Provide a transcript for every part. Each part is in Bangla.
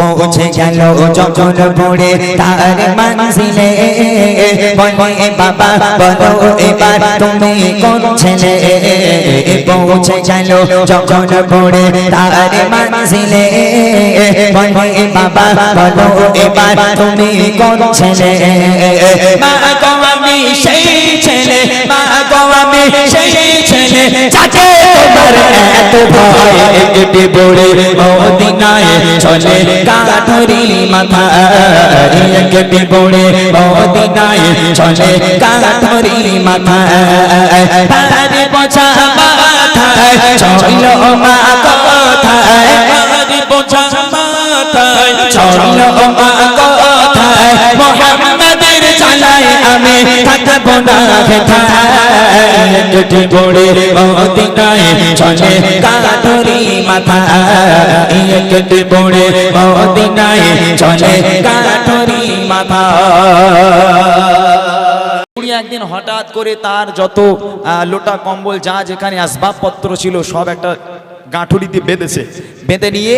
পৌঁছে গেল যখন পড়ে তার মঞ্জিলে। বলে বাবা, বলো এবার তুমি কোন ছেলে? পৌঁছে গেল যখন তার মঞ্জিলে। বলে বাবা, বলো এবার তুমি কোন ছেলে? মা গো, আমি সেই ছেলে, মা গো, আমি সেই চাচে তোমার এত ভয়, একটি বড়ে মদিনায় চলে কাঠরি মাথা। একটি বড়ে মদিনায় চলে কাঠরি মাথা। তারে মা কথায় চলো মা কথায় মোহাম্মদের চালায় আমি থাকব না কেটে পড়ে মদিনায় চলে কাঠরি মাথা। কেটে পড়ে মদিনায় চলে কাঠরি মাথা। একদিন হঠাৎ করে তার যত লোটা কম্বল যা যেখানে আসবাবপত্র ছিল সব একটা গাঁঠুরি দিয়ে বেঁধেছে। বেঁধে নিয়ে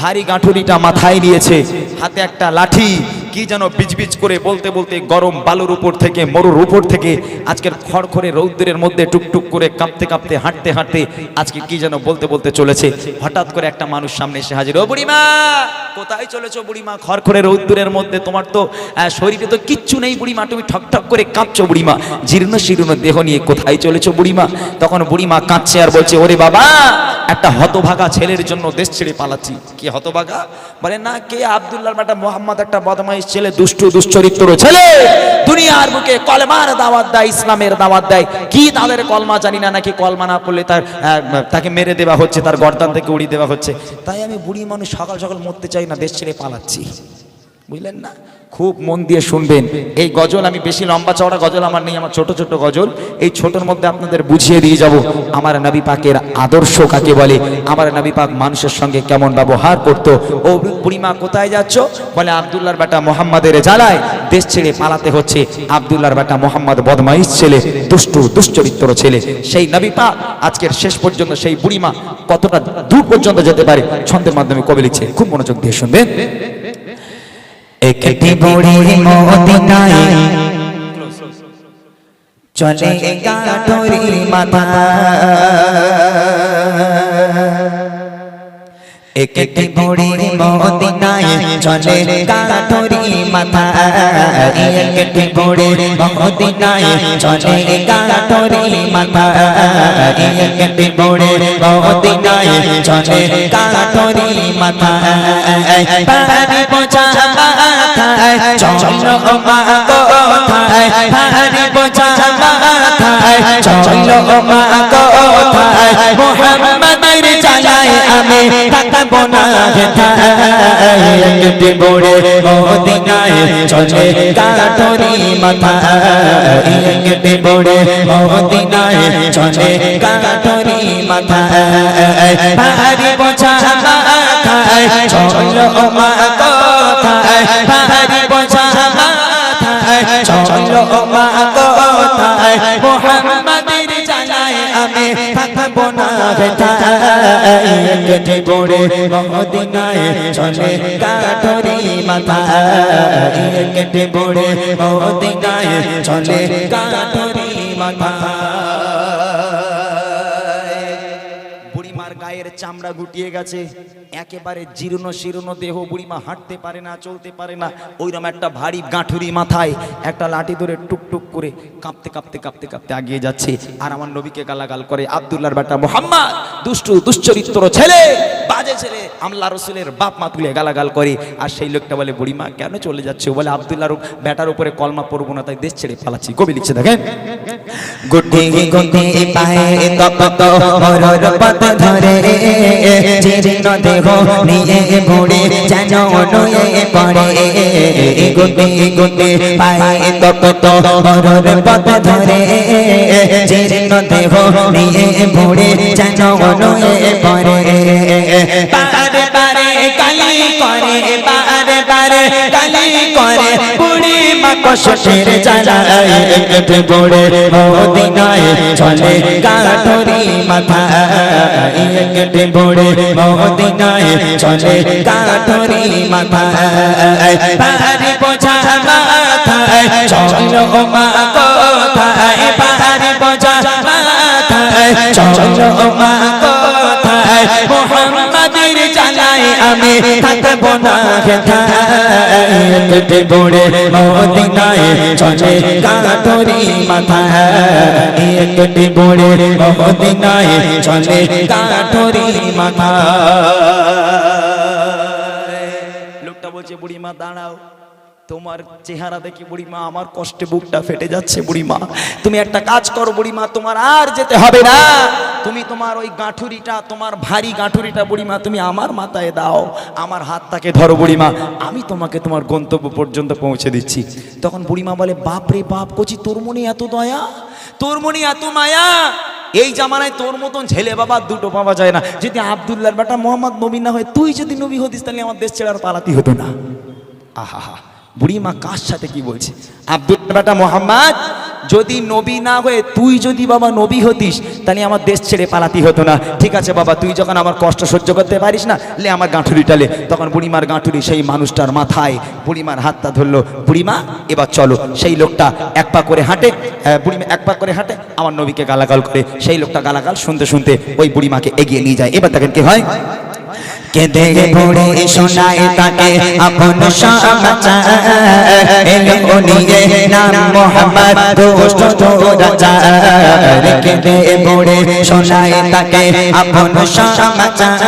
ভারী গাঁঠুরিটা মাথায় নিয়েছে। হাতে একটা লাঠি কি যেন বিজবিজ করে বলতে বলতে গরম বালুর উপর থেকে, মরুর উপর থেকে, আজকের খড়খড়ে রৌদ্রের মধ্যে টুকটুক করে কাঁপতে কাঁপতে, হাঁটতে হাঁটতে আজকে কি যেন বলতে বলতে চলেছে। হঠাৎ করে একটা মানুষ সামনে এসে হাজির ও বুড়িমা, কোথায় চলেছো বুড়িমা? খড়খড়ে রৌদ্রের মধ্যে তোমার তো শরীরে তো কিচ্ছু নেই বুড়িমা, তুমি ঠক ঠক করে কাঁপছো বুড়িমা। জীর্ণ শীর্ণ দেহ নিয়ে কোথায় চলেছো বুড়িমা? তখন বুড়িমা কাঁদছে আর বলছে, ওরে বাবা, একটা হতভাগা ছেলের জন্য দেশ ছেড়ে পালাচ্ছি। কি হতভাগা? বলে, না, কে? আব্দুল্লাহ একটা মোহাম্মদ, একটা বদমাইশ ছেলে দুষ্টু, দুশ্চরিত্র ছেলে। দুনিয়ার বুকে কলমার দাওয়াত দেয়, ইসলামের দাওয়াত দেয়। কি তাদের কলমা জানি না, নাকি কলমা না পড়লে তার তাকে মেরে দেওয়া হচ্ছে, তার গর্দান থেকে উড়িয়ে দেওয়া হচ্ছে। তাই আমি বুড়ি মানুষ সকাল সকাল মরতে চাই না, দেশ ছেড়ে পালাচ্ছি। বুঝলেন না? খুব মন দিয়ে শুনবেন। এই গজল, আমি বেশি লম্বা চওড়া গজল আমার নেই, আমার ছোট ছোট গজল। এই ছোটর মধ্যে আপনাদের বুঝিয়ে দিয়ে যাব, আমার নবী পাকের আদর্শ কাকে বলে? আমার নবী পাক মানুষের সঙ্গে কেমন ব্যবহার করত? ও বুড়িমা, কোথায় যাচ্ছ? বলে, আবদুল্লাহর বেটা মোহাম্মদের জ্বালায় দেশ ছেড়ে পালাতে হচ্ছে। আবদুল্লাহর বেটা মোহাম্মদ বদমাইশ ছেলে, দুষ্টু, দুশ্চরিত্র ছেলে। সেই নবী পাক আজকের শেষ পর্যন্ত সেই বুড়িমা কতটা দূর পর্যন্ত যেতে পারে? ছন্দের মাধ্যমে কবি লিখছে, খুব মনোযোগ দিয়ে শুনবেন। একটি বড়ি মদিনায় চলে কাঠরি মাথা একটি বড়ি মদিনায় চলে কাঠরি মাথা একটি বড়ি মদিনায় চলে কাঠরি মাথা একটি বড়ি মদিনায় চলে কাঠরি মাথা চলো মা কোথায় পানি বোঝা মাথায় চলো মা কোথায় মোহাম্মদের চালায় আমি থাকব না একটি বড়ে মদিনায় চলে কাঠরি মাথা একটি বড়ে মদিনায় চলে কাঠরি মাথা ভারী বোঝা মাথায় চলো মা কেটে পড়ে মদিনায় চলে কাঠরি মাথা কেটে পড়ে মদিনায় চলে কাঠরি মাথা। চামড়া গুটিয়ে গেছে। একেবারে জীর্ণ শীর্ণ দেহ বুড়িমা হাঁটতে পারে না, চলতে পারে না। ওইরকম একটা ভারী গাঁঠুরি মাথায় একটা লাঠি ধরে টুকটুক করে কাঁপতে কাঁপতে কাঁপতে কাঁপতে আগিয়ে যাচ্ছে। আর আমার নবীকে গালাগাল করে, আব্দুল্লাহর বেটা মোহাম্মদ, দুষ্টু, দুশ্চরিত্র ছেলে, বাজে ছেলে। আমলা রসুলের বাপ মা তুলে গালাগাল করে। আর সেই লোকটা বলে, বুড়িমা, কেন চলে যাচ্ছে? বলে আব্দুল্লাহর বেটার উপরে কলমা পড়ব না, তাই দেশ ছেড়ে পালাচ্ছি। কবি লিখছে, দেখেন। গুটি গুটি পায়ে তপত মরর পথ ধরে জীর্ণ দেহ নিয়ে বুড়ে যেন নয়ে পড়ে। গুটি গুটি পায়ে তপত মরর পথ ধরে জীর্ণ দেহ নিয়ে বুড়ে যেন নয়ে পড়ে। বারে বারে কালি করে বারে বারে কালি করে কষ্টের জ্বালায় কেটে পড়ে মদিনায় চলে কাঠরি মাথা কেটে পড়ে মদিনায় চলে কাঠরি মাথা পাহাড়ি বোঝা মাথায়, চলো মা কোথায়? পাহাড়ি বোঝা মাথায়, চলো মা আমি থাকব না কেটে পড়ে মদিনায় চলে কাতরি মাথা কেটে পড়ে মদিনায় চলে কাতরি মাথা লোকটা বলছে বুড়িমা দাঁড়াও। তোমার চেহারা দেখি বুড়িমা, আমার কষ্টে বুকটা ফেটে যাচ্ছে বুড়িমা। তুমি একটা কাজ করো বুড়িমা, তোমার আর যেতে হবে না। তুমি তোমার ওই গাঁঠুরিটা, তোমার ভারী গাঁঠুরিটা বুড়িমা, তুমি আমার মাথায় দাও। আমার হাতটাকে ধরো বুড়িমা, আমি তোমাকে তোমার গন্তব্য পর্যন্ত পৌঁছে দিচ্ছি। তখন বুড়িমা বলে, বাপ রে বাপ, কচি তোর মনে এত দয়া? তোর মনে এত মায়া? এই জামানায় তোর মতন ছেলে বাবা দুটো পাওয়া যায় না। যদি আবদুল্লার বেটা মোহাম্মদ নবী না হয়, তুই যদি নবী হতিস, তাহলে আমার দেশ ছেড়ে আর পালাতি হতো না। আহা বুড়ি মা কার সাথে কি বলছে? আব্দুল বেটা মোহাম্মদ, যদি নবী না হয়ে তুই যদি বাবা নবী হতিস, তাহলে আমার দেশ ছেড়ে পালাতি হতো না। ঠিক আছে বাবা, তুই যখন আমার কষ্ট সহ্য করতে পারিস না, লে আমার গাঁঠুরিটা লে তখন বুড়িমার গাঁঠুরি সেই মানুষটার মাথায়, বুড়িমার হাতটা ধরলো। বুড়িমা, এবার চলো। সেই লোকটা এক পা করে হাঁটে বুড়িমা এক পা করে হাঁটে, আমার নবীকে গালাগাল করে। সেই লোকটা গালাগাল শুনতে শুনতে ওই বুড়িমাকে এগিয়ে নিয়ে যায়। এবার দেখেন কি হয়? কেঁদে পড়ে শোনায় তাকে? আপন সমাচার। এলো নিয়ে নাম মোহাম্মদ, দোষ্ট রাজার কেঁদে পড়ে শোনায় তাকে? আপন সমাচার।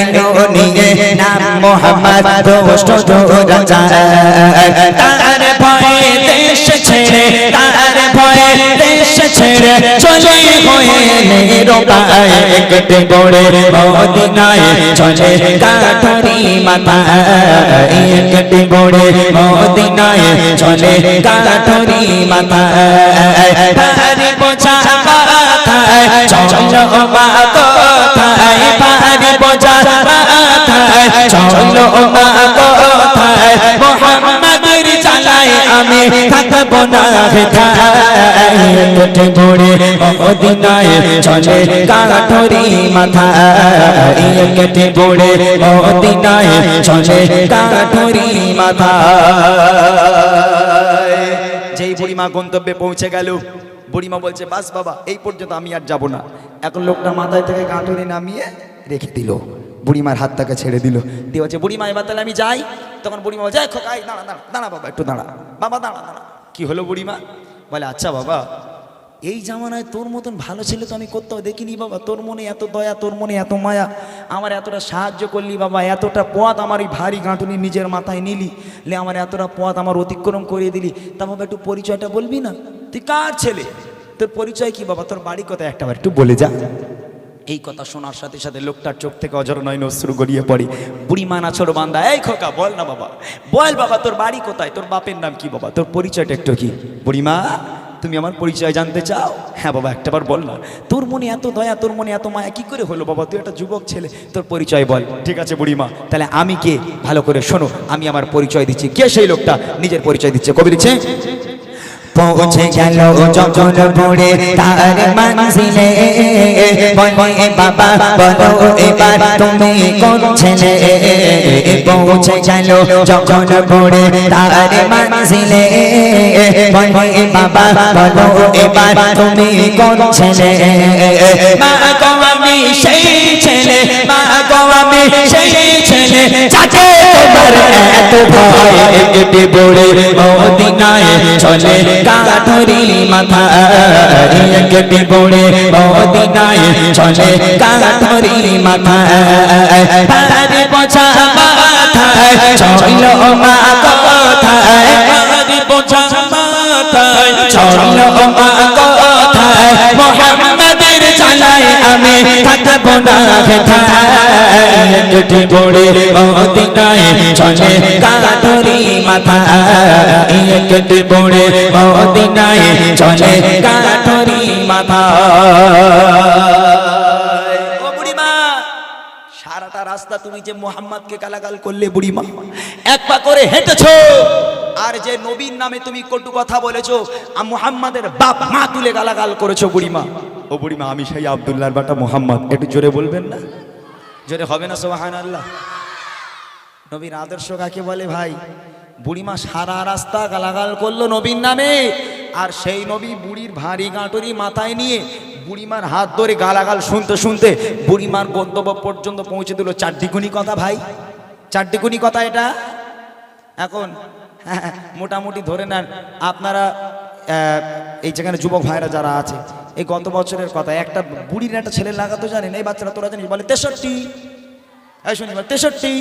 এলো নিয়ে নাম মোহাম্মদ, দোষ্ট রাজার তার ভয়ে দেশ ছেড়ে, তার ভয়ে দেশ ছেড়ে চলে হয়ে রোবায় কেটে পড়ে মদিনায় চলে কাঠরি মাথা কেটে পড়ে মদিনায় চলে কাঠরি মাথা পাহাড়ি বোঝা মাথায় চলো মা কোথায়? মাথায় চলো মা কোথায়? আমি থাকব না পড়ে মদিনায় চলে কাঠরি মাথা কেটে পড়ে। মদিনায় চলে কাঠরি মাথা যেই বুড়িমা গন্তব্যে পৌঁছে গেল, বুড়িমা বলছে, বাস বাবা, এই পর্যন্ত আমি আর যাব না। এখন লোকটা মাথায় থেকে গাঁটুরি নামিয়ে রেখে দিল। বুড়িমার হাতটাকে ছেড়ে দিল। দিয়ে বলছে, বুড়িমা, এবার তাহলে আমি যাই। তখন বুড়িমা বলছে, "এই খোকা, এই দাঁড়া দাঁড়া দাঁড়া বাবা, একটু দাঁড়া। বাবা, দাঁড়া দাঁড়া। কি হলো বুড়িমা? বলে আচ্ছা বাবা, এই জামানায় তোর মতন ভালো ছেলে তো আমি কোথাও দেখিনি বাবা। তোর মনে এত দয়া, তোর মনে এত মায়া। আমার এতটা সাহায্য করলি বাবা, এতটা পথ আমার এই ভারী গাঁটুনি নিজের মাথায় নিলি। লে, আমার এতটা পথ আমার অতিক্রম করিয়ে দিলি। তা বাবা, একটু পরিচয়টা বলবি না? তুই কার ছেলে? তোর পরিচয় কি বাবা? তোর বাড়ি কোথায়? একটা একটু বলে যা। এই কথা শোনার সাথে সাথে লোকটার চোখ থেকে অজর নয়ন অশ্রু গড়িয়ে পড়ে। বুড়ি মানা ছোট বান্দা, এই খোকা, বল না বাবা, বল বাবা, তোর বাড়ি কোথায়? তোর বাপের নাম কি বাবা? তোর পরিচয়টা একটু কি? বুড়িমা তুমি আমার পরিচয় জানতে চাও? হ্যাঁ বাবা একটাবার বল না। তোর মনে এত দয়া, তোর মনে এত মায়া, কি করে হলো বাবা? তুই একটা যুবক ছেলে, তোর পরিচয় বল। ঠিক আছে বুড়িমা তাহলে আমি কে? ভালো করে শোনো, আমি আমার পরিচয় দিচ্ছি। কে সেই লোকটা? নিজের পরিচয় দিচ্ছে। কবি দিচ্ছে পৌঁছে গেল যখন পড়ে তার মঞ্জিলে। বলে, বাবা, বলো এবার তুমি পৌঁছে গেল যখন তার মঞ্জিলে। বলে, বাবা, বলো এবার তুমি মা গো, আমি সেই ছেলে, মা গো আমি সেই ছেলে, চাচে তোমার এত ভয় একটি বড়ে মদিনায় চলে। কাঠরি মাথা একটি বড়ে মদিনায় চলে। কাঠরি মাথা সারাটা রাস্তা তুমি যে মোহাম্মদকে গালাগাল করলে বুড়িমা, এক পা করে হেঁটেছো। আর যে নবীর নামে তুমি কটু কথা বলেছ মুহাম্মাদের বাপ মা তুলে গালাগাল করেছ বুড়িমা। ও বুড়িমা আমি সেই আব্দুল্লাহর বাটা মোহাম্মদ। একটু জোরে বলবেন না? জোরে হবে না সোহান আল্লাহ নবীর আদর্শ কাকে বলে ভাই? বুড়িমা সারা রাস্তা গালাগাল করল নবীর নামে আর সেই নবী বুড়ির ভারী গাঁটরি মাথায় নিয়ে বুড়িমার হাত ধরে গালাগাল শুনতে শুনতে বুড়িমার গন্তব্য পর্যন্ত পৌঁছে দিল। চারটিকুনি কথা ভাই চারটিকুনি কথা এটা। এখন হ্যাঁ, মোটামুটি ধরে নেন আপনারা এই যেখানে যুবক ভাইরা যারা আছে, এই গত বছরের কথা, একটা বুড়ির একটা ছেলে লাগাতো জানেন এই বাচ্চারা তোরা জানিস? বলে, তেষট্টি। এই শুনি বলে, তেষট্টি।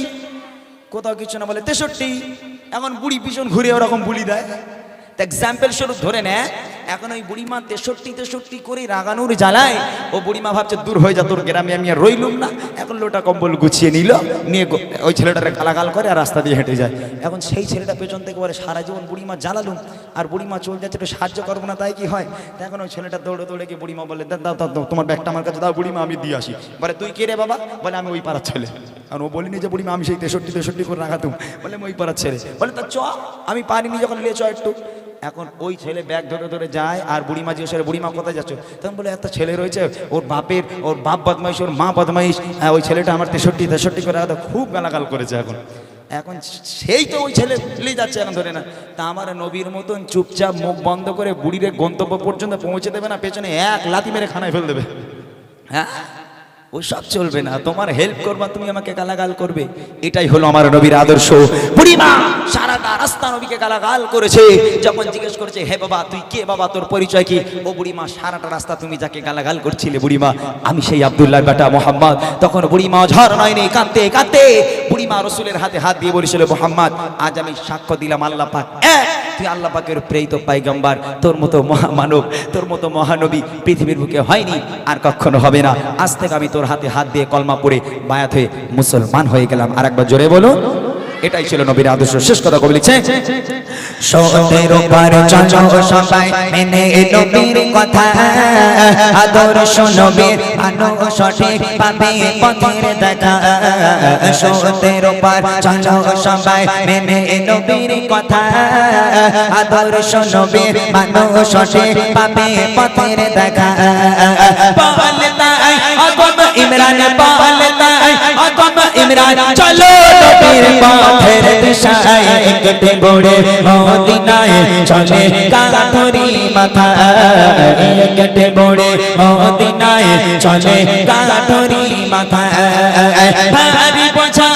কোথাও কিছু না, বলে, তেষট্টি। এখন বুড়ি পিছন ঘুরে ওরকম বুলি দেয়। এক্সাম্পল স্বরূপ ধরে নেয় এখন ওই বুড়িমা তেষট্টি তেষট্টি করে রাগানোর জ্বালায়। ও বুড়িমা ভাবছে দূর হয়ে যা তোর গ্রামে আমি আর রইলুম না। এখন লোটা কম্বল গুছিয়ে নিল নিয়ে ওই ছেলেটারে গালাগাল করে আর রাস্তা দিয়ে হেঁটে যায়। এখন সেই ছেলেটা পেছন থেকে বলে সারা জীবন বুড়িমা জ্বালালুম আর বুড়িমা চলে যাচ্ছে একটু সাহায্য করব না তাই কি হয়? এখন ওই ছেলেটা দৌড়ে দৌড়ে গিয়ে বুড়িমা বলে দাও দাও, তোমার ব্যাগটা আমার কাছে দাও বুড়িমা আমি দিয়ে আসি। বলে তুই কে রে বাবা? বলে আমি ওই পাড়ার ছেলে। আর ও বলিনি যে বুড়িমা আমি সেই তেষট্টি তেষট্টি করে রাখাতুম বলে আমি ওই পাড়ার ছেলে। বলে তা চ আমি পারিনি যখন লিয়ে চ একটু। এখন ওই ছেলে ব্যাগ ধরে ধরে যায় আর বুড়িমা জিজ্ঞেস করে বুড়িমা কোথায় যাচ্ছ? তখন বলে একটা ছেলে রয়েছে ওর বাপের ওর বাপ বদমাইশ ওর মা বদমাইশ হ্যাঁ, ওই ছেলেটা আমার তেষট্টি তেষট্টি করে খুব গালাগাল করেছে এখন। এখন সেই তো ওই ছেলে চলেই যাচ্ছে এখন ধরে না। তা আমার নবীর মতন চুপচাপ মুখ বন্ধ করে বুড়ির গন্তব্য পর্যন্ত পৌঁছে দেবে না পেছনে এক লাথি মেরে খানায় ফেল দেবে। হ্যাঁ? ওসব চলবে না তোমার হেল্প করবা তুমি আমাকে গালাগাল করবে। এটাই হলো আমার নবীর আদর্শ। বুড়িমা সারাটা রাস্তা নবীকে গালাগাল করেছে যখন জিজ্ঞেস করেছে হে বাবা তুই কে বাবা? তোর পরিচয় কি? ও বুড়িমা সারাটা রাস্তা তুমি যাকে গালাগাল করছিলে বুড়িমা আমি সেই আব্দুল্লাহ বেটা মোহাম্মদ। তখন বুড়িমা ঝড় নয়নি কাঁদতে কাঁদতে বুড়িমা রসুলের হাতে হাত দিয়ে বলেছিল মোহাম্মদ আজ আমি সাক্ষ্য দিলাম আল্লাহ পাক। এক, তুই আল্লাহ পাকের প্রেরিত পাইগাম্বার, তোর মতো মহামানব, তোর মতো মহানবী পৃথিবীর বুকে হয়নি, আর কখনো হবে না। আজ থেকে আমি তোর হাতে হাত দিয়ে কলমা পড়ে বায়াত হয়ে মুসলমান হয়ে গেলাম। আর একবার জোরে বলো এটাই ছিল নবীর আদর্শ। শেষ কথা কবি লিখছে সতের উপর চলো সবাই মেনে নবীর কথা। আদর্শ নবীর মানুষ সঠিক পাবে পথের দেখা। সতের উপর চলো সবাই মেনে নবীর কথা। আদর্শ নবীর মানুষ সঠিক পাবে পথের দেখা। ইমরান নবীর পথের দিশায় একটে বড়ে মদিনায় চলে কাঠরি মাথা একটে বড়ে মদিনায় চলে কাঠরি মাথা ভারী বোঝা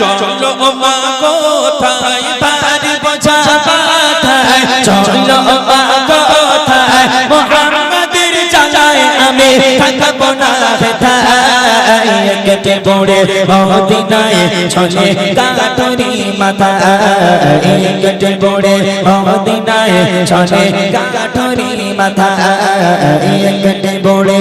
চলো মা কোথায়? ভারী বোঝা চলো মা কোথায়? মোহাম্মদের জানায় আমি থাকব না ব্যথায় কেটে পড়ে মদিনায় চলে কাঠরি মাথা। কেটে পড়ে মদিনায় চলে কাঠরি মাথা। কেটে পড়ে